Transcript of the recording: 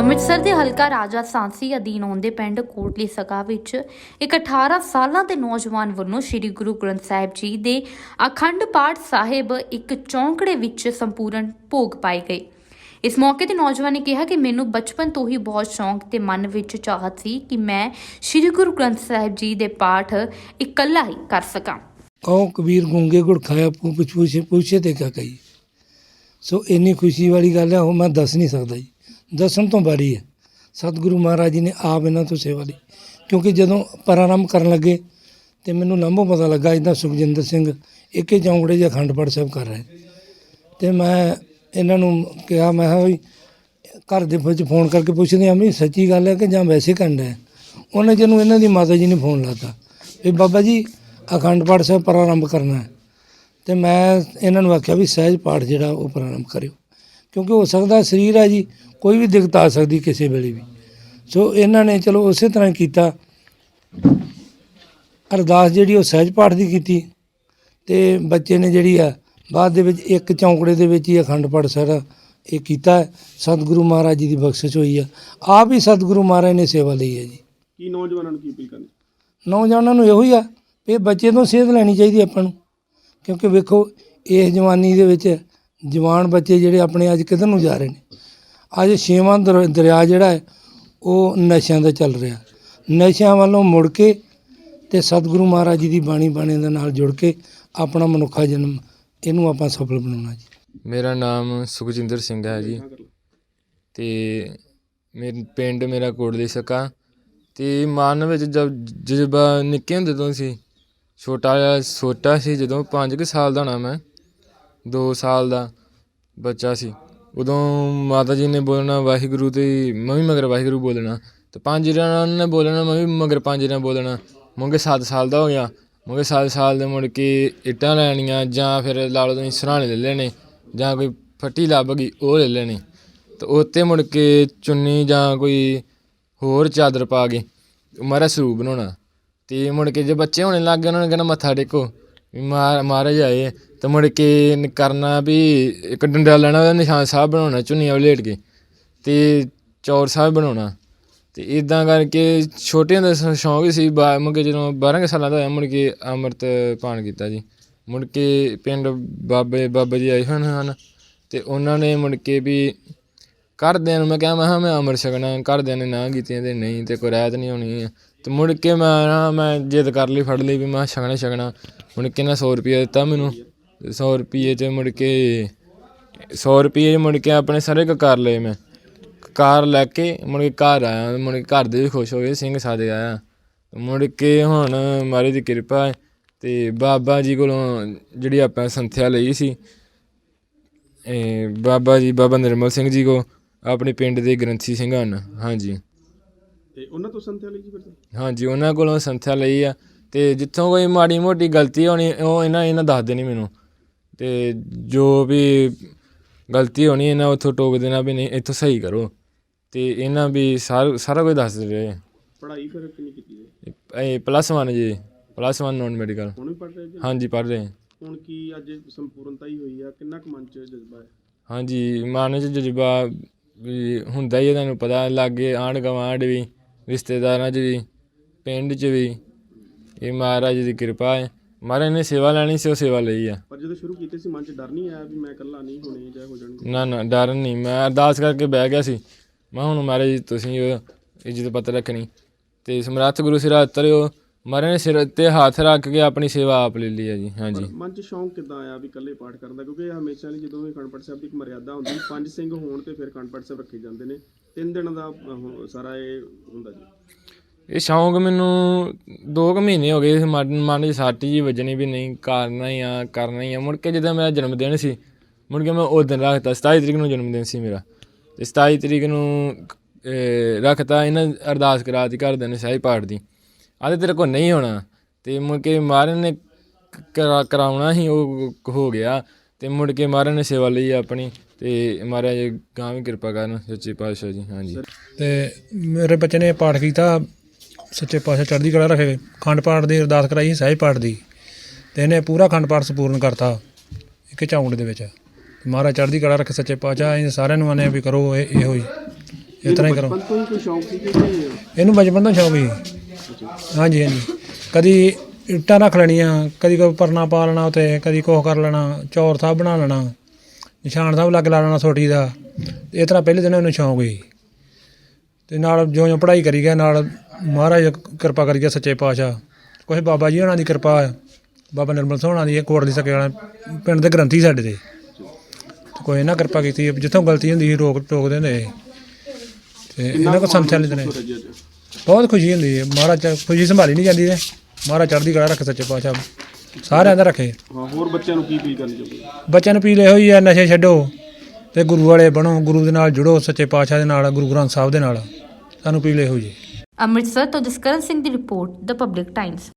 ਅੰਮ੍ਰਿਤਸਰ ਦੇ ਹਲਕਾ ਰਾਜਾ ਸਾਂਸੀ ਅਧੀਨ ਆਉਂਦੇ ਪਿੰਡ ਕੋਟਲੀ ਸਕਾ ਵਿੱਚ ਇੱਕ 18 ਸਾਲਾਂ ਦੇ ਨੌਜਵਾਨ ਵੱਲੋਂ ਸ੍ਰੀ ਗੁਰੂ ਗ੍ਰੰਥ ਸਾਹਿਬ ਜੀ ਦੇ ਅਖੰਡ ਪਾਠ ਸਾਹਿਬ ਇੱਕ ਚੌਂਕੜੇ ਵਿੱਚ ਸੰਪੂਰਨ ਭੋਗ ਪਾਏ ਗਏ। ਇਸ ਮੌਕੇ ਤੇ ਨੌਜਵਾਨ ਨੇ ਕਿਹਾ ਕਿ ਮੈਨੂੰ ਬਚਪਨ ਤੋਂ ਹੀ ਬਹੁਤ ਸ਼ੌਂਕ ਤੇ ਮਨ ਵਿੱਚ ਚਾਹਤ ਸੀ ਕਿ ਮੈਂ ਸ੍ਰੀ ਗੁਰੂ ਗ੍ਰੰਥ ਸਾਹਿਬ ਜੀ ਦੇ ਪਾਠ ਇਕੱਲਾ ਹੀ ਕਰ ਸਕਾਂ। ਕਹੋ ਕਬੀਰ ਗੁੰਗੇ ਗੁੜ ਖਾਇਆ ਪੁੱਛ ਪੁੱਛੇ ਪੁੱਛੇ ਤੇ ਕਿਆ ਕਹੀ ਸੋ ਇੰਨੀ ਖੁਸ਼ੀ ਵਾਲੀ ਗੱਲ ਹੈ, ਉਹ ਮੈਂ ਦੱਸ ਨਹੀਂ ਸਕਦਾ ਜੀ। ਦੱਸਣ ਤੋਂ ਬਾਰੀ ਹੈ। ਸਤਿਗੁਰੂ ਮਹਾਰਾਜ ਜੀ ਨੇ ਆਪ ਇਹਨਾਂ ਤੋਂ ਸੇਵਾ ਲਈ। ਕਿਉਂਕਿ ਜਦੋਂ ਪ੍ਰਾਰੰਭ ਕਰਨ ਲੱਗੇ ਤੇ ਮੈਨੂੰ ਲੰਬੋ ਪਤਾ ਲੱਗਾ ਇਦਾਂ ਸੁਖਜਿੰਦਰ ਸਿੰਘ ਇੱਕੇ ਚੌਂਕੜੇ ਜਿਹਾ ਅਖੰਡ ਪਾਠ ਸਾਹਿਬ ਕਰ ਰਹੇ। ਤੇ ਮੈਂ ਇਹਨਾਂ ਨੂੰ ਕਿਹਾ, ਮੈਂ ਕਿਹਾ ਵੀ ਘਰ ਦੇ ਵਿੱਚ ਫੋਨ ਕਰਕੇ ਪੁੱਛਦੇ ਆ ਵੀ ਸੱਚੀ ਗੱਲ ਹੈ ਕਿ ਜਾਂ ਵੈਸੇ ਕਰਨਾ ਹੈ? ਉਹਨੇ ਜਿਹਨੂੰ ਇਹਨਾਂ ਦੀ ਮਾਤਾ ਜੀ ਨੇ ਫੋਨ ਲਾਤਾ ਵੀ ਬਾਬਾ ਜੀ, ਅਖੰਡ ਪਾਠ ਸਾਹਿਬ ਪ੍ਰਾਰੰਭ ਕਰਨਾ ਹੈ। ਤੇ ਮੈਂ ਇਹਨਾਂ ਨੂੰ ਆਖਿਆ ਵੀ ਸਹਿਜ ਪਾਠ ਜਿਹੜਾ ਉਹ ਪ੍ਰਾਰੰਭ ਕਰਿਓ। ਕਿਉਂਕਿ ਹੋ ਸਕਦਾ ਸਰੀਰ ਹੈ ਜੀ ਕੋਈ ਵੀ ਦਿੱਕਤ ਆ ਸਕਦੀ ਕਿਸੇ ਵੇਲੇ ਵੀ। ਸੋ ਇਹਨਾਂ ਨੇ ਚਲੋ ਉਸੇ ਤਰ੍ਹਾਂ ਕੀਤਾ। ਅਰਦਾਸ ਜਿਹੜੀ ਉਹ ਸਹਿਜ ਪਾਠ ਦੀ ਕੀਤੀ ਤੇ ਬੱਚੇ ਨੇ ਜਿਹੜੀ ਆ ਬਾਅਦ ਦੇ ਵਿੱਚ ਇੱਕ ਚੌਂਕੜੇ ਦੇ ਵਿੱਚ ਹੀ ਅਖੰਡ ਪਾਠ ਸਾਰਾ ਇਹ ਕੀਤਾ। ਸਤਿਗੁਰੂ ਮਹਾਰਾਜ ਜੀ ਦੀ ਬਖਸ਼ਿਸ਼ ਹੋਈ ਆ। ਆਪ ਹੀ ਸਤਿਗੁਰੂ ਮਹਾਰਾਜ ਨੇ ਸੇਵਾ ਲਈ ਹੈ ਜੀ। ਕੀ ਨੌਜਵਾਨਾਂ ਨੂੰ ਕੀ ਅਪੀਲ ਕਰਨੀ? ਨੌਜਵਾਨਾਂ ਨੂੰ ਇਹੋ ਹੀ ਆ ਵੀ ਇਹ ਬੱਚੇ ਤੋਂ ਸੇਧ ਲੈਣੀ ਚਾਹੀਦੀ ਆਪਾਂ ਨੂੰ। ਕਿਉਂਕਿ ਵੇਖੋ ਇਸ ਜਵਾਨੀ ਦੇ ਵਿੱਚ ਜਵਾਨ ਬੱਚੇ ਜਿਹੜੇ ਆਪਣੇ ਅੱਜ ਕਿੱਧਰ ਨੂੰ ਜਾ ਰਹੇ ਨੇ? ਅੱਜ ਛੇਵਾਂ ਦਰ- ਦਰਿਆ ਜਿਹੜਾ ਹੈ, ਉਹ ਨਸ਼ਿਆਂ ਦਾ ਚੱਲ ਰਿਹਾ। ਨਸ਼ਿਆਂ ਵੱਲੋਂ ਮੁੜ ਕੇ ਤੇ ਸਤਿਗੁਰੂ ਮਹਾਰਾਜ ਜੀ ਦੀ ਬਾਣੀ ਬਾਣੇ ਦੇ ਨਾਲ ਜੁੜ ਕੇ ਆਪਣਾ ਮਨੁੱਖਾ ਜਨਮ ਇਹਨੂੰ ਆਪਾਂ ਸਫਲ ਬਣਾਉਣਾ ਜੀ। ਮੇਰਾ ਨਾਮ ਸੁਖਜਿੰਦਰ ਸਿੰਘ ਹੈ ਜੀ। ਤੇ ਮੇਰੇ, ਪਿੰਡ ਮੇਰਾ ਕੋਟਲੀ ਸਕਾ। ਤੇ ਮਨ ਵਿੱਚ ਜਦ ਜਜ਼ਬਾ ਨਿੱਕੇ ਹੁੰਦੇ ਤੋਂ ਸੀ, ਛੋਟਾ ਜਿਹਾ ਛੋਟਾ ਸੀ ਜਦੋਂ 5 ਕੁ ਸਾਲ ਦਾ ਹੋਣਾ ਮੈਂ। 2 ਸਾਲ ਦਾ ਬੱਚਾ ਸੀ। ਉਦੋਂ ਮਾਤਾ ਜੀ ਨੇ ਬੋਲਣਾ ਵਾਹਿਗੁਰੂ ਤੇ ਮੈਂ ਵੀ ਮਗਰ ਵਾਹਿਗੁਰੂ ਬੋਲਣਾ ਤੇ ਪੰਜ ਜਣਾਂ ਨੇ ਬੋਲਣਾ, ਮੈਂ ਵੀ ਮਗਰ ਪੰਜ ਜਣਾਂ ਬੋਲਣਾ। ਮੁੰਗੇ 7 ਸਾਲ ਦਾ ਹੋ ਗਿਆ। ਮੁੰਗੇ 7 ਸਾਲ ਦੇ ਮੁੜ ਕੇ ਇੱਟਾਂ ਲੈਣੀਆਂ ਜਾਂ ਫਿਰ ਲਾ ਲਓ ਤੁਸੀਂ ਸਰਾਣੇ ਲੈ ਲੈਣੇ ਜਾਂ ਕੋਈ ਫੱਟੀ ਲੱਭ ਗਈ, ਉਹ ਲੈ ਲੈਣੀ। ਤੇ ਉੱਤੇ ਮੁੜ ਕੇ ਚੁੰਨੀ ਜਾਂ ਕੋਈ ਹੋਰ ਚਾਦਰ ਪਾ ਕੇ ਮਾਰਾ ਸਰੂਪ ਬਣਾਉਣਾ। ਤੇ ਮੁੜ ਕੇ ਜੇ ਬੱਚੇ ਹੋਣੇ ਲੱਗ ਗਏ, ਉਹਨਾਂ ਨੇ ਕਹਿੰਦਾ ਮੱਥਾ ਟੇਕੋ। ਵੀ ਮਹਾ- ਮਹਾਰਾਜ ਆਏ ਤੇ ਮੁੜ ਕੇ ਕਰਨਾ ਵੀ ਇੱਕ ਡੰਡਾ ਲੈਣਾ, ਉਹਦਾ ਨਿਸ਼ਾਨ ਸਾਹਿਬ ਬਣਾਉਣਾ ਚੁੰਨੀਆਂ ਵਲੇਟ ਕੇ। ਤੇ ਚੌਰ ਸਾਹਿਬ ਬਣਾਉਣਾ। ਤੇ ਇਦਾਂ ਕਰਕੇ ਛੋਟਿਆਂ ਦਾ ਸ਼- ਸ਼ੌਂਕ ਸੀ, ਬਾ- ਮੁੜ ਕੇ ਜਦੋਂ 12 ਕੁ ਸਾਲਾਂ ਦਾ ਹੋਇਆ, ਮੁੜ ਕੇ ਅੰਮ੍ਰਿਤ ਪਾਣ ਕੀਤਾ ਜੀ। ਮੁੜ ਕੇ ਪਿੰਡ ਬਾਬੇ, ਬਾਬਾ ਜੀ ਆਏ ਹੋਏ ਹਨ। ਤੇ ਉਹਨਾਂ ਨੇ ਮੁੜ ਕੇ ਵੀ ਘਰਦਿਆਂ ਨੂੰ ਮੈਂ ਕਿਹਾ ਮੈਂ ਕਿਹਾ ਮੈਂ ਅੰਮ੍ਰਿਤ ਛਕਣਾ, ਘਰਦਿਆਂ ਨੇ ਨਾ ਕੀਤੀਆਂ ਤੇ ਨਹੀਂ, ਤੇ ਕੋਈ ਰਹਿਤ ਨਹੀਂ ਹੋਣੀ। ਅਤੇ ਮੁੜ ਕੇ ਮੈਂ ਨਾ, ਮੈਂ ਜਿੱਦ ਕਰ ਲਈ, ਫੜ ਲਈ ਵੀ ਮੈਂ ਛਕਣਾ ਹੀ ਛਕਣਾ ਮੁੜ ਕੇ ਨਾ ਸੌ ਰੁਪਈਆ ਦਿੱਤਾ ਮੈਨੂੰ। ਸੌ ਰੁਪਈਏ ਚ ਮੁੜ ਕੇ 100 ਰੁਪਏ ਮੁੜ ਕੇ ਆਪਣੇ ਸਾਰੇ ਕਰ ਲਏ ਮੈਂ। ਕਾਰ ਲੈ ਕੇ ਮੁੜ ਕੇ ਘਰ ਆਇਆ, ਮੁੜ ਕੇ ਘਰ ਦੇ ਵੀ ਖੁਸ਼ ਹੋ ਗਏ, ਸਿੰਘ ਸਾਦੇ ਆਇਆ। ਮੁੜ ਕੇ ਹੁਣ ਮਹਾਰਾਜ ਦੀ ਕਿਰਪਾ ਹੈ ਤੇ ਬਾਬਾ ਜੀ ਕੋਲੋਂ ਜਿਹੜੀ ਆਪਾਂ ਸੰਥਿਆ ਲਈ ਸੀ, ਇਹ ਬਾਬਾ ਜੀ, ਬਾਬਾ ਨਿਰਮਲ ਸਿੰਘ ਜੀ ਕੋ, ਆਪਣੇ ਪਿੰਡ ਦੇ ਗ੍ਰੰਥੀ ਸਿੰਘ ਹਨ ਹਾਂਜੀ। ਤੇ ਉਹਨਾਂ ਤੋਂ ਸੰਥਿਆ ਲਈ ਜੀ ਫਿਰ ਤੁਸੀਂ? ਹਾਂਜੀ ਉਹਨਾਂ ਕੋਲੋਂ ਸੰਥਿਆ ਲਈ ਆ। ਤੇ ਜਿੱਥੋਂ ਕੋਈ ਮਾੜੀ ਮੋਟੀ ਗਲਤੀ ਹੋਣੀ ਉਹ ਇਹਨਾਂ ਇਹਨਾਂ ਦੱਸ ਦੇਣੀ ਮੈਨੂੰ। ਤੇ ਜੋ ਵੀ ਗਲਤੀ ਹੋਣੀ ਇਹਨਾਂ ਉੱਥੋਂ ਟੋਕ ਦੇਣਾ ਵੀ ਨਹੀਂ ਇੱਥੋਂ ਸਹੀ ਕਰੋ। ਤੇ ਇਹਨਾਂ ਵੀ ਸਾਰ ਸਾਰਾ ਕੁਝ ਦੱਸ ਰਹੇ ਪੜ੍ਹਾਈ ਫਿਰ ਕਿੰਨੀ ਕੀਤੀ ਹੈ? ਇਹ ਪਲੱਸ 1 ਜੀ ਪਲੱਸ 1 ਨਾਨ ਮੈਡੀਕਲ ਹੁਣ ਵੀ ਪੜ੍ਹ ਰਹੇ ਜੀ? ਹਾਂਜੀ ਪੜ੍ਹ ਰਹੇ। ਹੁਣ ਕੀ ਅੱਜ ਸੰਪੂਰਨਤਾ ਹੀ ਹੋਈ ਆ? ਕਿੰਨਾ ਕੁ ਮਨ ਚ ਜਜ਼ਬਾ ਹੈ? ਹਾਂਜੀ ਮਨ 'ਚ ਜਜ਼ਬਾ ਵੀ ਹੁੰਦਾ ਹੀ ਹੈ ਤੁਹਾਨੂੰ ਪਤਾ ਲਾਗੇ ਆਂਢ ਗੁਆਂਢ ਵੀ। ਰਿਸ਼ਤੇਦਾਰਾਂ 'ਚ ਵੀ ਪਿੰਡ 'ਚ ਵੀ ਇਹ ਮਹਾਰਾਜ ਦੀ ਕਿਰਪਾ ਹੈ। ਮਹਾਰਾਜ ਨੇ ਸੇਵਾ ਲੈਣੀ ਸੀ ਉਹ ਸੇਵਾ ਲਈ ਆ। ਪਰ ਜਦੋਂ ਸ਼ੁਰੂ ਕੀਤੇ ਸੀ ਮਨ ਚ ਡਰ ਨਹੀਂ ਆਇਆ ਵੀ ਮੈਂ ਇਕੱਲਾ ਨਹੀਂ ਹੋਣੇ ਜਾਂ ਹੋ ਜਾਣਗੇ? ਨਾ ਨਾ ਡਰ ਨਹੀਂ। ਮੈਂ ਅਰਦਾਸ ਕਰਕੇ ਬਹਿ ਗਿਆ ਸੀ। ਮੈਂ ਹੁਣ ਮਹਾਰਾਜ ਜੀ ਤੁਸੀਂ ਉਹ ਇੱਜ਼ਤ ਪਤ ਰੱਖਣੀ। ਤੇ ਸਮਰੱਥ ਗੁਰੂ ਸਿਰ ਉਤਰਿਓ ਮਹਾਰਾਜ ਨੇ ਸਿਰ ਤੇ ਹੱਥ ਰੱਖ ਕੇ ਆਪਣੀ ਸੇਵਾ ਆਪ ਲੈ ਲਈ ਹੈ ਜੀ। ਹਾਂਜੀ ਮਨ ਚ ਸ਼ੌਂਕ ਕਿੱਦਾਂ ਆਇਆ ਵੀ ਇਕੱਲੇ ਪਾਠ ਕਰਨ ਦਾ? ਕਿਉਂਕਿ ਇਹ ਹਮੇਸ਼ਾ ਲਈ ਜਦੋਂ ਵੀ ਅਖੰਡ ਪਾਠ ਸਾਹਿਬ ਦੀ ਇੱਕ ਮਰਿਆਦਾ ਹੁੰਦੀ ਪੰਜ ਸਿੰਘ ਹੋਣ ਤੇ ਫਿਰ ਅਖੰਡ ਪਾਠ ਸਾਹਿਬ ਰੱਖੇ ਜਾਂਦੇ ਨੇ। ਤਿੰਨ ਦਿਨ ਦਾ ਉਹ ਸਾਰਾ ਇਹ ਹੁੰਦਾ ਜੀ। ਇਹ ਸ਼ੌਂਕ ਮੈਨੂੰ 2 ਕੁ ਮਹੀਨੇ ਹੋ ਗਏ ਸੀ ਮਨ ਮਨ 'ਚ ਸੱਟ ਜੀ ਵੱਜਣੀ ਵੀ ਨਹੀਂ ਕਰਨਾ ਹੀ ਆ ਕਰਨਾ ਹੀ ਆ। ਮੁੜ ਕੇ ਜਦੋਂ ਮੇਰਾ ਜਨਮ ਦਿਨ ਸੀ ਮੁੜ ਕੇ ਮੈਂ ਉਹ ਦਿਨ ਰੱਖਤਾ 27 ਤਰੀਕ ਨੂੰ ਜਨਮ ਦਿਨ ਸੀ ਮੇਰਾ। ਤੇ 27 ਤਰੀਕ ਨੂੰ ਅਹ, ਰੱਖਤਾ ਇਹਨਾਂ ਅਰਦਾਸ ਕਰਾਤੀ ਘਰਦਿਆਂ ਨੇ ਸਹਿਜ ਪਾਠ ਦੀ। ਆਦੇ ਤੇਰੇ ਕੋਲ ਨਹੀਂ ਹੋਣਾ। ਤੇ ਮੁੜ ਕੇ ਮਹਾਰਾਜ ਨੇ ਕ- ਕਰਾ- ਕਰਾਉਣਾ ਹੀ ਉਹ ਹੋ ਗਿਆ। ਤੇ ਮੁੜ ਕੇ ਮਹਾਰਾਜ ਨੇ ਸੇਵਾ ਲਈ ਆਪਣੀ। ਤੇ ਮਹਾਰਾਜ ਗਾਂ ਵੀ ਕਿਰਪਾ ਕਰਨ ਸੱਚੇ ਪਾਤਸ਼ਾਹ ਜੀ ਹਾਂਜੀ। ਤੇ ਮੇਰੇ ਬੱਚੇ ਨੇ ਪਾਠ ਕੀਤਾ ਸੱਚੇ ਪਾਤਸ਼ਾਹ ਚੜ੍ਹਦੀ ਕਲਾ ਰੱਖੇ ਖੰਡ ਪਾਠ ਦੀ ਅਰਦਾਸ ਕਰਾਈ ਸੀ ਸਹਿਜ ਪਾਠ ਦੀ। ਤੇ ਇਹਨੇ ਪੂਰਾ ਖੰਡ ਪਾਠ ਸੰਪੂਰਨ ਕਰਤਾ ਇੱਕ ਝਾਉਂਡ ਦੇ ਵਿੱਚ। ਮਹਾਰਾਜ ਚੜ੍ਹਦੀ ਕਲਾ ਰੱਖੇ ਸੱਚੇ ਪਾਤਸ਼ਾਹ ਅਸੀਂ ਸਾਰਿਆਂ ਨੂੰ ਆਨੇ ਵੀ ਕਰੋ ਇਹ ਇਹੋ ਹੀ। ਇਸ ਤਰ੍ਹਾਂ ਹੀ ਕਰੋ। ਬਚਪਨ ਤੋਂ ਹੀ ਕੋਈ ਸ਼ੌਂਕ ਸੀ ਕਿ ਇਹਨੂੰ ਬਚਪਨ ਤੋਂ ਸ਼ੌਕ ਸੀ ਹਾਂਜੀ ਹਾਂਜੀ। ਕਦੀ ਇੱਟਾਂ ਰੱਖ ਲੈਣੀਆਂ ਕਦੀ ਕੋਈ ਪਰਨਾ ਪਾ ਲੈਣਾ ਉਤੇ ਕਦੀ ਕੁਛ ਕਰ ਲੈਣਾ ਚੌਰ ਸਾਹਿਬ ਬਣਾ ਲੈਣਾ। ਨਿਸ਼ਾਨ ਸਾਹਿਬ ਲੱਗ ਲਾ ਲੈਣਾ ਛੋਟੀ ਦਾ। ਇਸ ਤਰ੍ਹਾਂ ਪਹਿਲੇ ਦਿਨ ਇਹਨੂੰ ਸ਼ੌਂਕ ਸੀ। ਤੇ ਨਾਲ ਜਿਉਂ ਜਿਉਂ ਪੜ੍ਹਾਈ ਕਰੀ ਗਿਆ ਨਾਲ ਮਹਾਰਾਜ ਕਿਰਪਾ ਕਰੀ ਗਿਆ ਸੱਚੇ ਪਾਤਸ਼ਾਹ। ਕੁਛ ਬਾਬਾ ਜੀ ਹੋਣਾ ਦੀ ਕਿਰਪਾ ਬਾਬਾ ਨਿਰਮਲ ਸਿੰਘ ਹੋਣਾ ਦੀ ਇਹ ਕੋਟ ਦੀ ਸਕੇ ਵਾਲਾ ਪਿੰਡ ਦੇ ਗ੍ਰੰਥੀ ਸਾਡੇ ਤੇ ਕੋਈ ਇਹਨਾਂ ਕਿਰਪਾ ਕੀਤੀ ਜਿੱਥੋਂ ਗਲਤੀ ਹੁੰਦੀ ਸੀ ਰੋਕ ਟੋਕਦੇ ਹੁੰਦੇ ਸੀ। ਤੇ ਇਹਨਾਂ ਕੋ ਸੰਥਿਆ ਲੈਂਦੇ ਬਹੁਤ ਖੁਸ਼ੀ ਹੁੰਦੀ ਹੈ। ਮਹਾਰਾਜ ਖੁਸ਼ੀ ਸੰਭਾਲੀ ਨਹੀਂ ਜਾਂਦੀ ਤੇ। ਮਹਾਰਾਜ ਚੜ੍ਹਦੀ ਕਲਾ ਰੱਖੇ ਸੱਚੇ ਪਾਤਸ਼ਾਹ। ਸਾਰਿਆਂ ਦਾ ਰੱਖੇ। ਹਾਂ ਹੋਰ ਬੱਚਿਆਂ ਨੂੰ ਕੀ ਅਪੀਲ ਕਰਨੀ ਚਾਹੁੰਦੇ ਹੋ? ਬੱਚਿਆਂ ਨੂੰ ਪੀਲੇ ਹੋਈ ਹੈ ਨਸ਼ੇ ਛੱਡੋ ਤੇ ਗੁਰੂ ਵਾਲੇ ਬਣੋ ਗੁਰੂ ਦੇ ਨਾਲ ਜੁੜੋ ਸੱਚੇ ਪਾਤਸ਼ਾਹ ਦੇ ਨਾਲ ਗੁਰੂ ਗ੍ਰੰਥ ਸਾਹਿਬ ਦੇ ਨਾਲ। ਸਾਨੂੰ ਪੀਲੇ ਹੋਈ ਜੀ ਅੰਮ੍ਰਿਤਸਰ ਤੋਂ ਜਸਕਰਨ ਸਿੰਘ ਦੀ ਰਿਪੋਰਟ ਦ ਪਬਲਿਕ ਟਾਈਮਸ